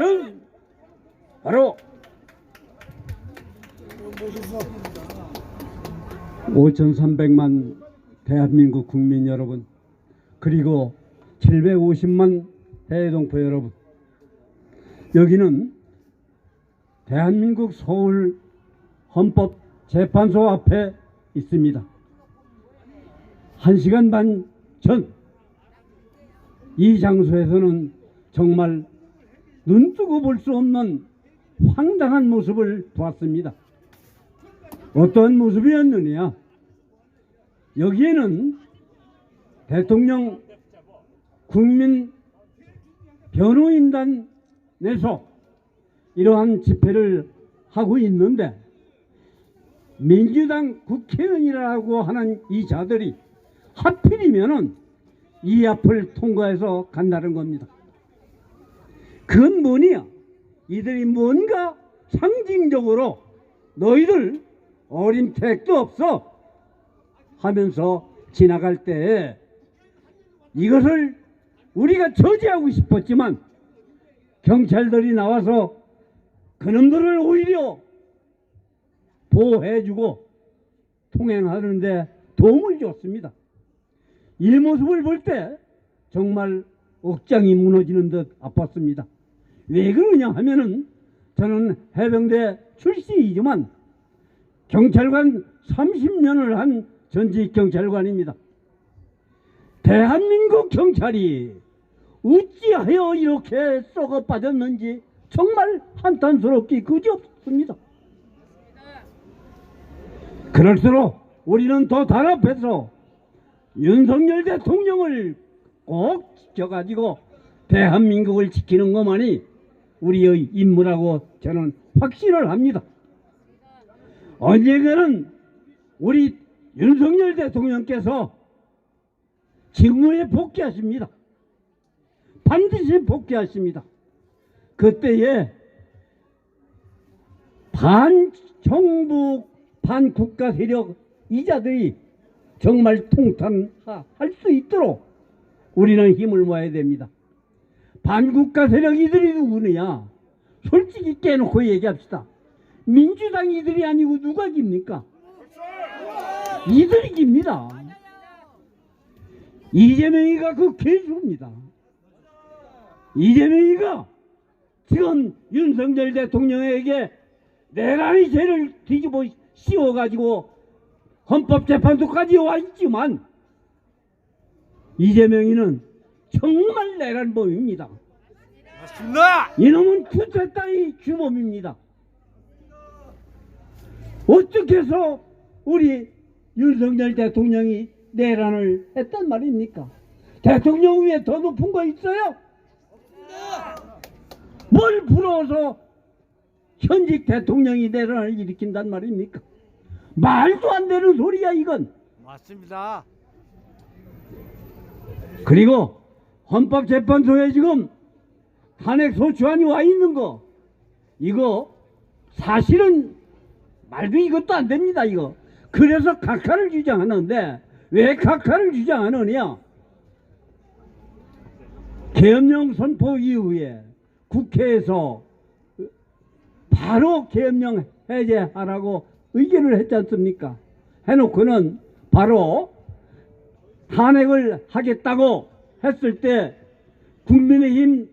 그것은 바로 5,300만 대한민국 국민 여러분 그리고 750만 해외동포 여러분 여기는 대한민국 서울 헌법재판소 앞에 있습니다. 한 시간 반 전 이 장소에서는 정말 눈뜨고 볼 수 없는 황당한 모습을 보았습니다. 어떤 모습이었느냐? 여기에는 대통령 국민 변호인단에서 이러한 집회를 하고 있는데 민주당 국회의원이라고 하는 이 자들이 하필이면은 이 앞을 통과해서 간다는 겁니다. 그건 뭐냐? 이들이 뭔가 상징적으로 너희들 어림택도 없어 하면서 지나갈 때 이것을 우리가 저지하고 싶었지만 경찰들이 나와서 그놈들을 오히려 보호해주고 통행하는데 도움을 줬습니다. 이 모습을 볼 때 정말 억장이 무너지는 듯 아팠습니다. 왜 그러냐 하면은 저는 해병대 출신이지만 경찰관 30년을 한 전직 경찰관입니다. 대한민국 경찰이 어찌하여 이렇게 썩어 빠졌는지 정말 한탄스럽기 그지없습니다. 그럴수록 우리는 더 단합해서 윤석열 대통령을 꼭 지켜가지고 대한민국을 지키는 것만이 우리의 임무라고 저는 확신을 합니다. 언젠가는 우리 윤석열 대통령께서 직무에 복귀하십니다. 반드시 복귀하십니다. 그때에 반정부 반국가 세력 이자들이 정말 통탄할 수 있도록 우리는 힘을 모아야 됩니다. 반국가 세력 이들이 누구느냐? 솔직히 깨놓고 얘기합시다. 민주당 이들이 아니고 누가 깁니까? 이들이 깁니다. 이재명이가 그 개수입니다. 이재명이가 지금 윤석열 대통령에게 내란의 죄를 뒤집어 씌워가지고 헌법재판소까지 와 있지만 이재명이는 정말 내란범입니다. 맞습니다. 이놈은 쿠데타의 주범입니다. 어떻게 해서 우리 윤석열 대통령이 내란을 했단 말입니까? 대통령 위에 더 높은 거 있어요? 뭘 부러워서 현직 대통령이 내란을 일으킨단 말입니까? 말도 안 되는 소리야 이건. 맞습니다. 그리고 헌법재판소에 지금 탄핵 소추안이 와 있는 거 이거 사실은 말도 이것도 안 됩니다 이거. 그래서 각하를 주장하는데 왜 각하를 주장하느냐? 계엄령 선포 이후에 국회에서 바로 계엄령 해제하라고 의견을 했지 않습니까? 해놓고는 바로 탄핵을 하겠다고 했을 때 국민의힘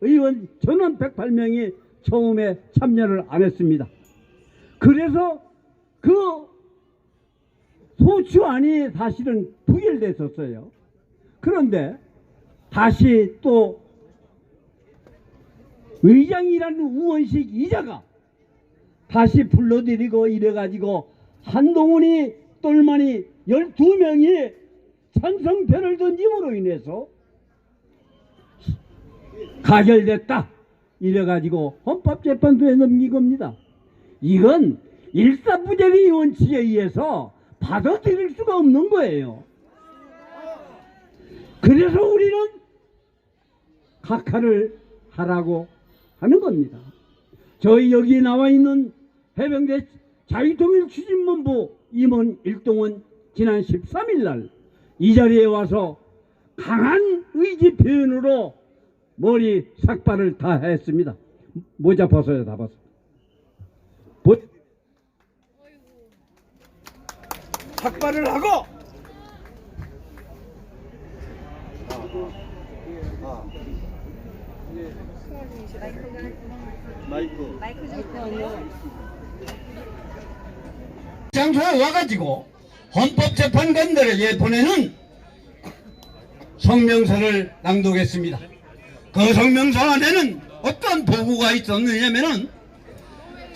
의원 전원 108명이 처음에 참여를 안 했습니다. 그래서 그 소추안이 사실은 부결됐었어요. 그런데 다시 또 의장이라는 우원식 이자가 다시 불러들이고 이래가지고 한동훈이 똘마니 12명이 찬성표를 던짐으로 인해서 가결됐다. 이래가지고 헌법재판소에 넘긴 겁니다. 이건 일사부재의 원칙에 의해서 받아들일 수가 없는 거예요. 그래서 우리는 각하를 하라고 하는 겁니다. 저희 여기 나와 있는 해병대 자유통일 추진본부 임원 일동은 지난 13일 날 이 자리에 와서 강한 의지 표현으로 머리 삭발을 다 했습니다. 모자 벗어요, 다 벗어. 벗- 삭발을 하고 장소에 와가지고 헌법재판관들에게 보내는 성명서를 낭독했습니다. 그 성명서 안에는 어떤 보고가 있었느냐면은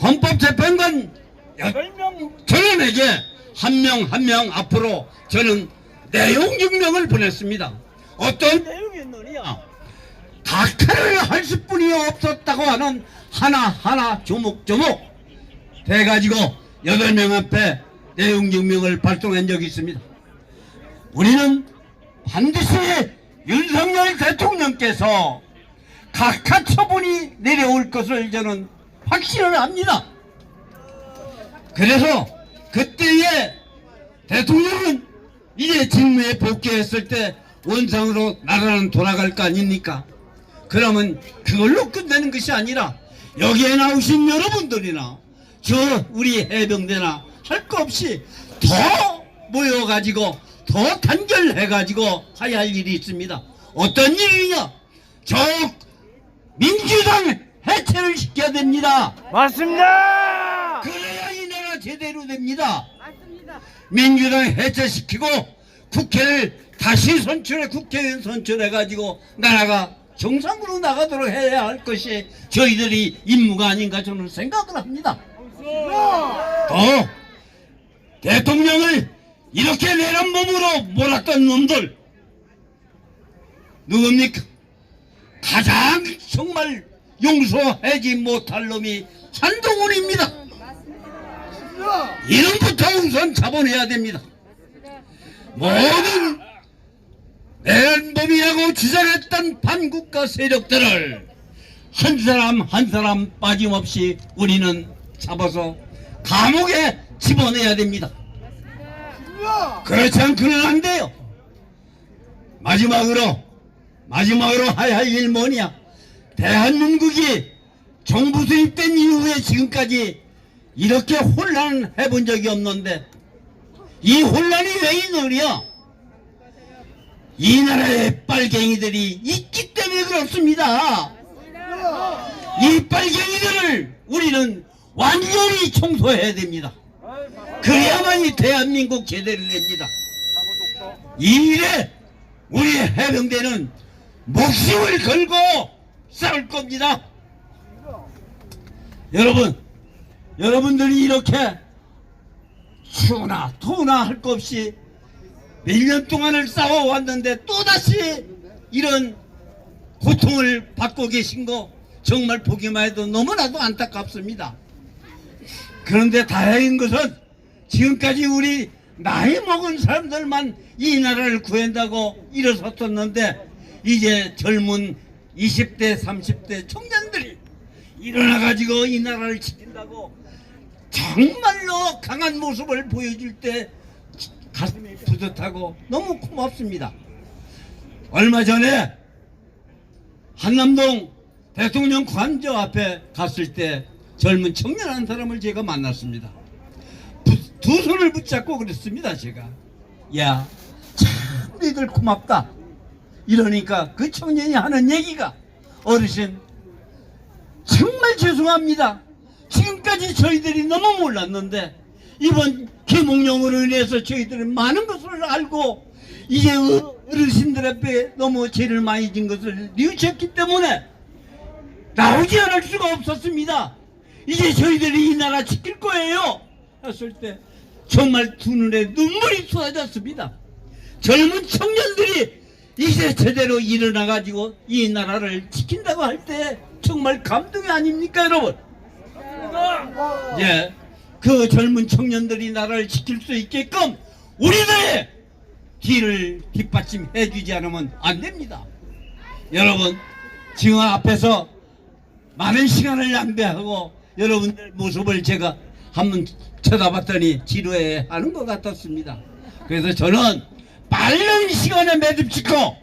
헌법재판관 8명 전원에게 한 명 한 명 앞으로 저는 내용 증명을 보냈습니다. 어떤 내용이었느냐? 다크를 할 수뿐이 없었다고 하는 하나하나 조목조목 돼가지고 여덟 명 앞에 내용 증명을 발송한 적이 있습니다. 우리는 반드시 윤석열 대통령께서 각하 처분이 내려올 것을 저는 확신을 합니다. 그래서 그때의 대통령은 이제 직무에 복귀했을 때 원상으로 나라는 돌아갈 거 아닙니까? 그러면 그걸로 끝내는 것이 아니라 여기에 나오신 여러분들이나 저 우리 해병대나 할 거 없이 더 모여가지고 더 단결해가지고 해야 할 일이 있습니다. 어떤 일이냐? 저 민주당 해체를 시켜야 됩니다. 맞습니다. 그래야 이 나라 제대로 됩니다. 민주당 해체시키고 국회를 다시 선출해 국회의원 선출해가지고 나라가 정상으로 나가도록 해야 할 것이 저희들이 임무가 아닌가 저는 생각을 합니다. 더 대통령을 이렇게 내란 몸으로 몰았던 놈들 누굽니까? 가장 정말 용서하지 못할 놈이 한동훈입니다. 이름부터 우선 잡아내야 됩니다. 모든 내란범이라고 주장했던 반국가 세력들을 한 사람 한 사람 빠짐없이 우리는 잡아서 감옥에 집어내야 됩니다. 그렇지 않고는 안 돼요. 마지막으로 마지막으로 해야 할일 뭐냐? 대한민국이 정부 수입된 이후에 지금까지 이렇게 혼란해 본 적이 없는데 이 혼란이 왜 있느냐? 이 나라에 빨갱이들이 있기 때문에 그렇습니다. 이 빨갱이들을 우리는 완전히 청소해야 됩니다. 그래야만이 대한민국 제대로 됩니다. 이 일에 우리 해병대는 목숨을 걸고 싸울 겁니다. 여러분, 여러분들이 이렇게 추나 토나 할 것 없이 몇 년 동안을 싸워왔는데 또다시 이런 고통을 받고 계신 거 정말 보기만 해도 너무나도 안타깝습니다. 그런데 다행인 것은 지금까지 우리 나이 먹은 사람들만 이 나라를 구한다고 일어섰었는데 이제 젊은 20대 30대 청년들이 일어나가지고 이 나라를 지킨다고 정말로 강한 모습을 보여줄 때 가슴이 뿌듯하고 너무 고맙습니다. 얼마 전에 한남동 대통령 관저 앞에 갔을 때 젊은 청년 한 사람을 제가 만났습니다. 부- 두 손을 붙잡고 그랬습니다, 제가. 야, 참 너희들 고맙다. 이러니까 그 청년이 하는 얘기가 어르신 정말 죄송합니다. 지금까지 저희들이 너무 몰랐는데 이번 개몽령으로 인해서 저희들은 많은 것을 알고 이제 어- 어르신들 앞에 너무 죄를 많이 진 것을 뉘우쳤기 때문에 나오지 않을 수가 없었습니다. 이제 저희들이 이 나라 지킬 거예요. 했을 때 정말 두 눈에 눈물이 쏟아졌습니다. 젊은 청년들이 이제 제대로 일어나 가지고 이 나라를 지킨다고 할 때 정말 감동이 아닙니까, 여러분? 예, 그 젊은 청년들이 나라를 지킬 수 있게끔 우리들의 뒤를 뒷받침해 주지 않으면 안 됩니다. 여러분, 지금 앞에서 많은 시간을 낭비하고 여러분들 모습을 제가 한번 쳐다봤더니 지루해 하는 것 같았습니다. 그래서 저는 빠른 시간에 매듭 짓고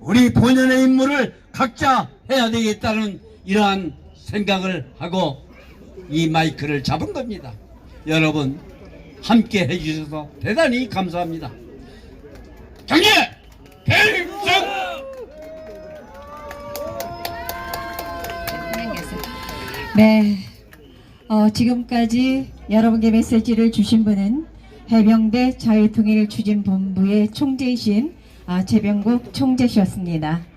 우리 본연의 임무를 각자 해야 되겠다는 이러한 생각을 하고 이 마이크를 잡은 겁니다. 여러분 함께 해주셔서 대단히 감사합니다. 경례 대승! 네. 어, 지금까지 여러분께 메시지를 주신 분은 해병대 자유통일추진본부의 총재이신 아, 재병국 총재셨습니다.